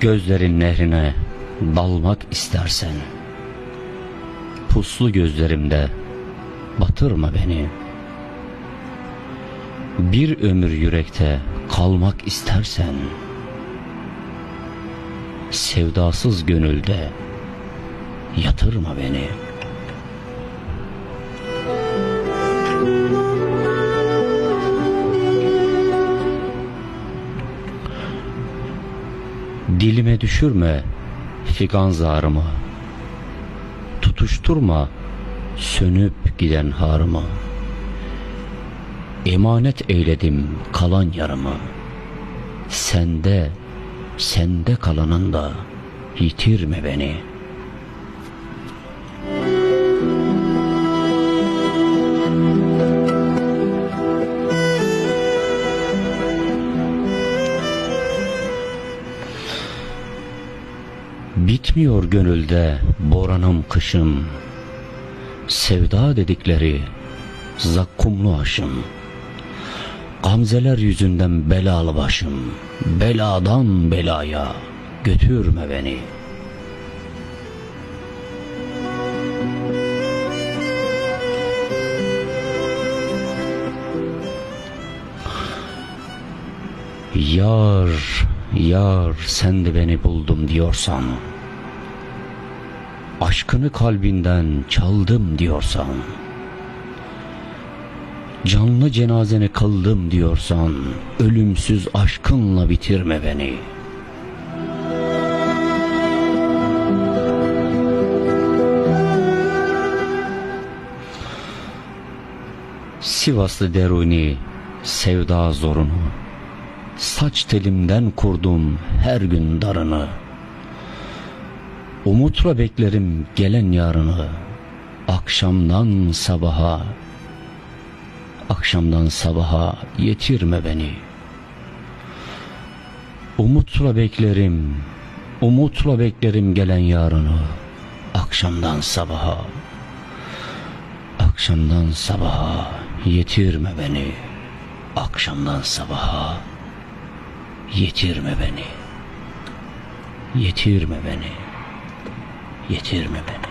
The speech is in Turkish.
Gözlerin nehrine dalmak istersen Puslu gözlerimde batırma beni. Bir ömür yürekte kalmak istersen Sevdasız gönülde yatırma beni Dilime düşürme figan zarımı Tutuşturma sönüp giden harımı. Emanet eyledim kalan yarımı. Sende, sende kalanın da yitirme beni Bitmiyor gönülde boranım kışım. Sevda dedikleri zakkumlu aşım. Gamzeler yüzünden belalı başım. Beladan belaya götürme beni. Yar, yar sen de beni buldum diyorsan Aşkını kalbinden çaldım diyorsan Canlı cenazeni kıldım diyorsan Ölümsüz aşkınla bitirme beni. Sivaslı deruni sevda zorunu Saç telimden kurdum her gün darını Umutla beklerim gelen yarını Akşamdan sabaha Akşamdan sabaha yetirme beni Umutla beklerim Umutla beklerim gelen yarını Akşamdan sabaha Akşamdan sabaha yetirme beni Akşamdan sabaha Yetirme beni. Yetirme beni. Yetirme beni.